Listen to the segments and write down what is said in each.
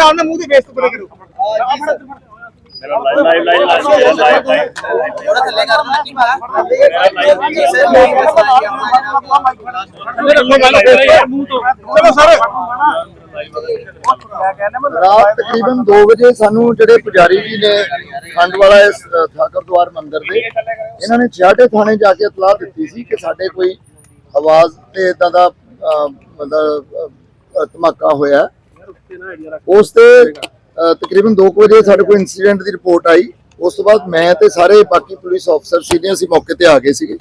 ਨਾਲ ਨਾ ਮੂੰਹ ਦੀ ਫੇਸ ਤੋਂ ਕਰੋ ਲਾਈਵ ਲਾਈਵ ਲਾਈਵ ਲਾਈਵ ਥੋੜਾ ਥੱਲੇ ਕਰ ਲੱਗੀ ਮਾਰਾ ਚਲੋ ਸਰ। ਰਾਤ ਤਕਰੀਬਨ 2 ਵਜੇ ਸਾਨੂੰ ਜਿਹੜੇ ਪੁਜਾਰੀ ਜੀ ਨੇ ਖੰਡ ਵਾਲਾ ਇਸ ਠਾਕਰ ਦੁਆਰ ਮੰਦਿਰ ਦੇ, ਇਹਨਾਂ ਨੇ ਛਿਆਟੇ ਥਾਣੇ ਜਾ ਕੇ ਇਤਲਾਹ ਦਿੱਤੀ ਸੀ ਕਿ ਸਾਡੇ ਕੋਈ ਆਵਾਜ਼ ਤੇ ਇਦਾਂ ਦਾ ਮਤਲਬ ਧਮਾਕਾ ਹੋਇਆ। ਉਸ ਤੇ ਤਕਰੀਬਨ 2 ਵਜੇ ਸਾਡੇ ਕੋਲ ਇਨਸੀਡੈਂਟ ਦੀ ਰਿਪੋਰਟ ਆਈ। ਉਸ ਤੋਂ ਬਾਅਦ ਮੈਂ ਤੇ ਸਾਰੇ ਬਾਕੀ ਪੁਲਿਸ ਅਫਸਰ ਸੀਨੀਅਰ ਸੀ ਮੌਕੇ ਤੇ ਆ ਗਏ ਸੀਗੇ।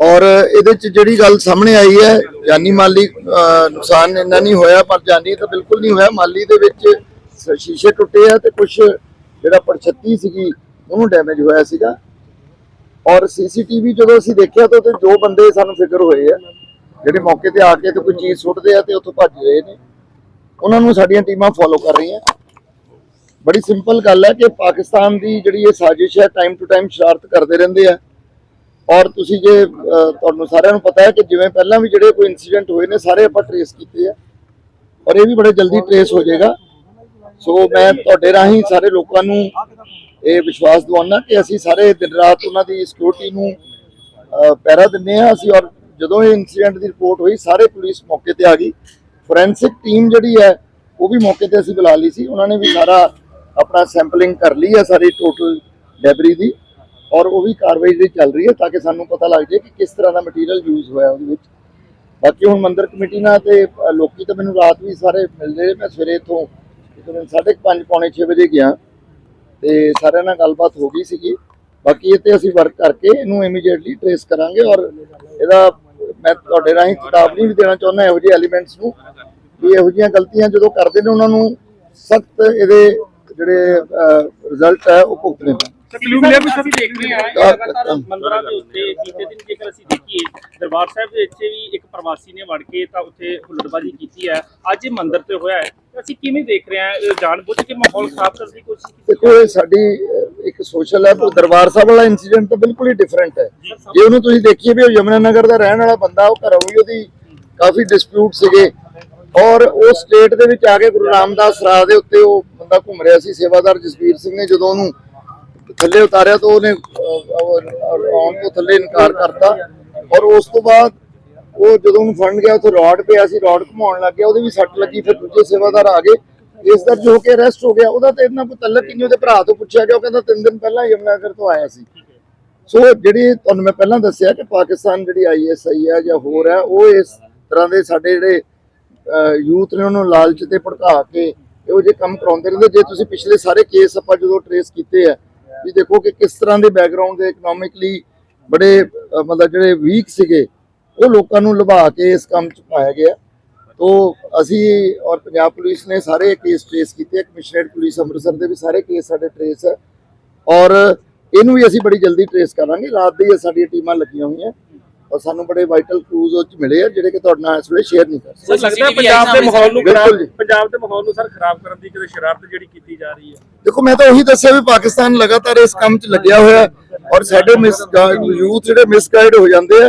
ਔਰ ਇਹਦੇ ਚ ਜਿਹੜੀ ਗੱਲ ਸਾਹਮਣੇ ਆਈ ਹੈ, ਜਾਨੀ ਮਾਲੀ ਨੁਕਸਾਨ ਇੰਨਾ ਨਹੀਂ ਹੋਇਆ, ਪਰ ਜਾਨੀ ਤਾਂ ਬਿਲਕੁਲ ਨਹੀਂ ਹੋਇਆ। ਮਾਲੀ ਦੇ ਵਿੱਚ ਸ਼ੀਸ਼ੇ ਟੁੱਟੇ ਆ ਤੇ ਕੁਝ ਜਿਹੜਾ ਪਰਛੱਤੀ ਸੀਗੀ, ਉਹਨੂੰ ਡੈਮੇਜ ਹੋਇਆ ਸੀਗਾ। ਔਰ ਸੀਸੀਟੀਵੀ ਜਦੋਂ ਅਸੀਂ ਦੇਖਿਆ ਤਾਂ ਉਹਤੇ ਜੋ ਬੰਦੇ ਸਾਨੂੰ ਫਿਕਰ ਹੋਏ ਆ। ਜਿਹੜੇ ਮੌਕੇ ਤੇ ਆ ਕੇ ਤੇ ਕੋਈ ਚੀਜ਼ ਸੁੱਟਦੇ ਆ ਤੇ ਉੱਥੋਂ ਭੱਜ ਰਹੇ ਨੇ। ਉਹਨਾਂ ਨੂੰ ਸਾਡੀਆਂ ਟੀਮਾਂ ਫੋਲੋ ਕਰ ਰਹੀਆਂ। ਬੜੀ ਸਿੰਪਲ ਗੱਲ ਹੈ ਕਿ ਪਾਕਿਸਤਾਨ ਦੀ ਜਿਹੜੀ ਇਹ ਸਾਜ਼ਿਸ਼ ਹੈ ਟਾਈਮ ਟੂ ਟਾਈਮ ਸ਼ਰਾਰਤ ਕਰਦੇ ਰਹਿੰਦੇ ਆ। ਔਰ ਤੁਸੀਂ ਜੇ ਤੁਹਾਨੂੰ ਸਾਰਿਆਂ ਨੂੰ ਪਤਾ ਹੈ ਕਿ ਜਿਵੇਂ ਪਹਿਲਾਂ ਵੀ ਜਿਹੜੇ ਕੋਈ ਇਨਸੀਡੈਂਟ ਹੋਏ ਨੇ, ਸਾਰੇ ਆਪਾਂ ਟਰੇਸ ਕੀਤੇ ਆ। ਔਰ ਇਹ ਵੀ ਬੜੇ ਜਲਦੀ ਟਰੇਸ ਹੋ ਜਾਏਗਾ। ਸੋ ਮੈਂ ਤੁਹਾਡੇ ਰਾਹੀਂ ਸਾਰੇ ਲੋਕਾਂ ਨੂੰ ਇਹ ਵਿਸ਼ਵਾਸ ਦਿਵਾਉਣਾ ਕਿ ਅਸੀਂ ਸਾਰੇ ਦਿਨ ਰਾਤ ਉਹਨਾਂ ਦੀ ਸਿਕਿਉਰਿਟੀ ਨੂੰ ਪਹਿਰਾ ਦਿੰਦੇ ਆ ਅਸੀਂ ਔਰ ਜਦੋਂ ਇਹ ਇਨਸੀਡੈਂਟ ਦੀ ਰਿਪੋਰਟ ਹੋਈ ਸਾਰੇ ਪੁਲਿਸ ਮੌਕੇ ਤੇ ਆ ਗਈ। ਫੋਰੈਂਸਿਕ ਟੀਮ ਜਿਹੜੀ ਹੈ ਉਹ ਵੀ ਮੌਕੇ ਤੇ ਅਸੀਂ ਬੁਲਾ ਲਈ ਸੀ। ਉਹਨਾਂ ਨੇ ਵੀ ਸਾਰਾ ਆਪਣਾ ਸੈਂਪਲਿੰਗ ਕਰ ਲਈ ਹੈ ਸਾਰੀ ਟੋਟਲ ਡੈਬਰੀ ਦੀ। ਔਰ ਉਹ ਵੀ ਕਾਰਵਾਈ ਜਿਹੜੀ ਚੱਲ ਰਹੀ ਹੈ ਤਾਂ ਕਿ ਸਾਨੂੰ ਪਤਾ ਲੱਗ ਜਾਏ ਕਿ ਕਿਸ ਤਰ੍ਹਾਂ ਦਾ ਮਟੀਰੀਅਲ ਯੂਜ਼ ਹੋਇਆ ਉਹਦੇ ਵਿੱਚ। ਬਾਕੀ ਹੁਣ ਮੰਦਰ ਕਮੇਟੀ ਨਾਲ ਤੇ ਅ, ਲੋਕੀ ਤਾਂ ਮੈਨੂੰ ਰਾਤ ਵੀ ਸਾਰੇ ਮਿਲਦੇ ਰਹੇ। ਮੈਂ ਸਵੇਰੇ ਇੱਥੋਂ ਤਕਰੀਬਨ 5:30 ਪੌਣੇ 6 ਵਜੇ ਗਿਆ। ਤੇ ਸਾਰਿਆਂ ਨਾਲ ਗੱਲਬਾਤ ਹੋ ਗਈ ਸੀਗੀ। ਬਾਕੀ ਇਹ ਤੇ ਅਸੀਂ ਵਰਕ ਕਰਕੇ ਇਹਨੂੰ ਇਮੀਡੀਏਟਲੀ ਟ੍ਰੇਸ ਕਰਾਂਗੇ ਔਰ ਇਹਦਾ ਮੈਂ ਤੁਹਾਡੇ ਰਾਹੀਂ ਚੇਤਾਵਨੀ ਵੀ ਦੇਣਾ ਚਾਹੁੰਦਾ ਇਹੋ ਜਿਹੇ ਐਲੀਮੈਂਟਸ ਨੂੰ ਕਿ ਇਹੋ ਜਿਹੀਆਂ ਗਲਤੀਆਂ ਜਦੋਂ ਕਰਦੇ ਨੇ ਉਹਨਾਂ ਨੂੰ ਸਖਤ ਇਹਦੇ ਜਿਹੜੇ ਰਿਜ਼ਲਟ ਹੈ ਉਹ ਭੁਗਤਣੇ ਪੈਣ। ਕਲੂ ਮਿਲਿਆ ਵੀ ਅਸੀਂ ਦੇਖ ਰਹੇ ਤਾਂ- ਲਗਾਤਾਰ ਮੰਦਰਾਂ ਦੇ ਉੱਤੇ ਬੀਤੇ ਦਿਨ ਜੇਕਰ ਅਸੀਂ ਦੇਖੀਏ ਦਰਬਾਰ ਸਾਹਿਬ ਦੇ ਵਿੱਚ ਵੀ ਇੱਕ ਪ੍ਰਵਾਸੀ ਨੇ ਵੜ ਕੇ ਤਾਂ ਉੱਥੇ ਹੁੱਲੜਬਾਜ਼ੀ ਕੀਤੀ ਹੈ। ਅੱਜ ਇਹ ਮੰਦਿਰ ਤੇ ਹੋਇਆ ਹੈ। ਅਸੀਂ ਕਿਵੇਂ ਦੇਖ ਰਹੇ ਹਾਂ? ਇਹ ਜਾਣਬੁੱਝ ਕੇ ਮਾਹੌਲ ਖਰਾਬ ਕਰਨ ਦੀ ਕੋਸ਼ਿਸ਼ ਕੀਤੀ ਦੇਖੋ ਇਹ ਸਾਡੀ ਸੋਸ਼ਲ ਹੈ ਪਰ ਦਰਬਾਰ ਸਾਹਿਬ ਵਾਲਾ ਇਨਸੀਡੈਂਟ ਤਾਂ ਬਿਲਕੁਲ ਹੀ ਡਿਫਰੈਂਟ ਹੈ। ਜੇ। ਉਹਨੂੰ ਤੁਸੀਂ ਦੇਖੀਏ ਵੀ ਉਹ ਯਮਨਾ ਨਗਰ ਦਾ ਰਹਿਣ ਵਾਲਾ ਬੰਦਾ ਉਹ ਘਰੋਂ ਵੀ ਉਹਦੀ ਕਾਫੀ ਡਿਸਪਿਊਟ ਸੀਗੇ। ਔਰ ਉਹ ਸਟੇਟ ਦੇ ਵਿੱਚ ਆ ਕੇ ਗੁਰੂ ਰਾਮਦਾਸ ਰਾਹ ਦੇ ਉੱਤੇ ਉਹ ਬੰਦਾ ਘੁੰਮ ਰਿਹਾ ਸੀ ਸੇਵਾਦਾਰ ਜਸਵੀਰ ਸਿੰਘ ਨੇ ਜਦੋਂ ਉਹਨੂੰ ਥੱਲੇ ਉਤਾਰਿਆ ਤਾਂ ਉਹਨੇ ਆਉਣ ਤੋਂ ਥੱਲੇ ਇਨਕਾਰ ਕਰਤਾ। ਔਰ ਉਸ ਤੋਂ ਬਾਅਦ ਉਹ ਜਦੋਂ ਉਹਨੂੰ ਫੜਨ ਗਿਆ ਉੱਥੇ ਰੋਡ ਪਿਆ ਸੀ ਰੋਡ ਘੁਮਾਉਣ ਲੱਗ ਗਿਆ ਉਹਦੇ ਵੀ ਸੱਟ ਲੱਗੀ ਫਿਰ ਦੂਜੇ ਸੇਵਾਦਾਰ ਆ ਗਏ। ਇਸ ਦਰਜ ਹੋ ਕੇ ਅਰੈਸਟ ਹੋ ਗਿਆ ਉਹਦਾ ਤੇ ਇਹਨਾਂ ਕੋਈ ਤਲਕ ਹੀ ਨਹੀਂ ਉਹਦੇ ਭਰਾ ਤੋਂ ਪੁੱਛਿਆ ਗਿਆ ਉਹ ਕਹਿੰਦਾ ਤਿੰਨ ਦਿਨ ਪਹਿਲਾਂ ਯਮਨਾਗਰ ਤੋਂ ਆਇਆ ਸੀ। ਸੋ ਜਿਹੜੀ ਤੁਹਾਨੂੰ ਮੈਂ ਪਹਿਲਾਂ ਦੱਸਿਆ ਕਿ ਪਾਕਿਸਤਾਨ ਜਿਹੜੀ ਆਈਐਸਆਈ ਹੈ ਜਾਂ ਹੋਰ ਹੈ ਉਹ ਇਸ ਤਰ੍ਹਾਂ ਦੇ ਸਾਡੇ ਜਿਹੜੇ ਯੂਥ ਨੇ ਉਹਨੂੰ ਲਾਲਚ ਤੇ ਭੜਕਾ ਕੇ ਇਹੋ ਜਿਹੇ ਕੰਮ ਕਰਾਉਂਦੇ ਰਹਿੰਦੇ। ਜੇ ਤੁਸੀਂ ਪਿਛਲੇ ਸਾਰੇ ਕੇਸ ਆਪਾਂ ਜਦੋਂ ਟਰੇਸ ਕੀਤੇ ਆ ਵੀ ਦੇਖੋ ਕਿ ਕਿਸ ਤਰ੍ਹਾਂ ਦੇ ਬੈਕਗ੍ਰਾਉਂਡ ਦੇ ਇਕਨੋਮਿਕਲੀ ਬੜੇ ਮਤਲਬ ਜਿਹੜੇ ਵੀਕ ਸੀਗੇ ਉਹ ਲੋਕਾਂ ਨੂੰ ਲੁਭਾ ਕੇ ਇਸ ਕੰਮ 'ਚ ਪਾਇਆ ਗਿਆ। ਤੋ ਅਸੀਂ ਔਰ ਪੰਜਾਬ ਪੁਲਿਸ ਨੇ ਸਾਰੇ ਕੇਸ ਟ੍ਰੇਸ ਕੀਤੇ ਕਮਿਸ਼ਨਰੇਟ ਪੁਲਿਸ ਅੰਮ੍ਰਿਤਸਰ ਦੇ ਵੀ ਸਾਰੇ ਕੇਸ ਸਾਡੇ ਟ੍ਰੇਸ ਹੈ ਔਰ ਇਹਨੂੰ ਵੀ ਅਸੀਂ ਬੜੀ ਜਲਦੀ ਟ੍ਰੇਸ ਕਰਾਂਗੇ। ਰਾਤ ਦੀ ਇਹ ਸਾਡੀਆਂ ਟੀਮਾਂ ਲੱਗੀਆਂ ਹੋਈਆਂ। ਔਰ ਸਾਨੂੰ ਬੜੇ ਵਾਈਟਲ ਕਲੂਜ਼ ਉਹ 'ਚ ਮਿਲੇ ਆ ਜਿਹੜੇ ਕਿ ਤੁਹਾਡੇ ਨਾਲ ਇਸ ਵੇਲੇ ਸ਼ੇਅਰ ਨਹੀਂ ਕਰ ਸਕਦੇ। ਸਰ ਲੱਗਦਾ ਪੰਜਾਬ ਦੇ ਮਾਹੌਲ ਨੂੰ ਖਰਾਬ। ਪੰਜਾਬ ਦੇ ਮਾਹੌਲ ਨੂੰ ਸਰ ਖਰਾਬ ਕਰਨ ਦੀ ਕਿਤੇ ਸ਼ਰਾਰਤ ਜਿਹੜੀ ਕੀਤੀ ਜਾ ਰਹੀ ਹੈ। ਦੇਖੋ ਮੈਂ ਤਾਂ ਉਹੀ ਦੱਸਿਆ ਵੀ ਪਾਕਿਸਤਾਨ ਲਗਾਤਾਰ ਇਸ ਕੰਮ 'ਚ ਲੱਗਿਆ ਹੋਇਆ ਔਰ ਸਾਡੇ ਮਿਸ ਯੂਥ ਜਿਹੜੇ ਮਿਸਗਾਈਡ ਹੋ ਜਾਂਦੇ ਆ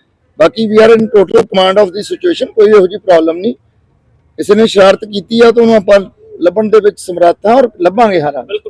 ਬਾਕੀ we are in total command of the situation ਕੋਈ ਇਹੋ ਜਿਹੀ ਪ੍ਰੋਬਲਮ ਨਹੀਂ। ਕਿਸੇ ਨੇ ਸ਼ਰਾਰਤ ਕੀਤੀ ਆ ਤਾਂ ਉਹਨੂੰ ਆਪਾਂ ਲੱਭਣ ਦੇ ਵਿੱਚ ਸਮਰੱਥ ਹਾਂ ਔਰ ਲੱਭਾਂਗੇ ਹਾਰਾਂ ਬਿਲਕੁਲ।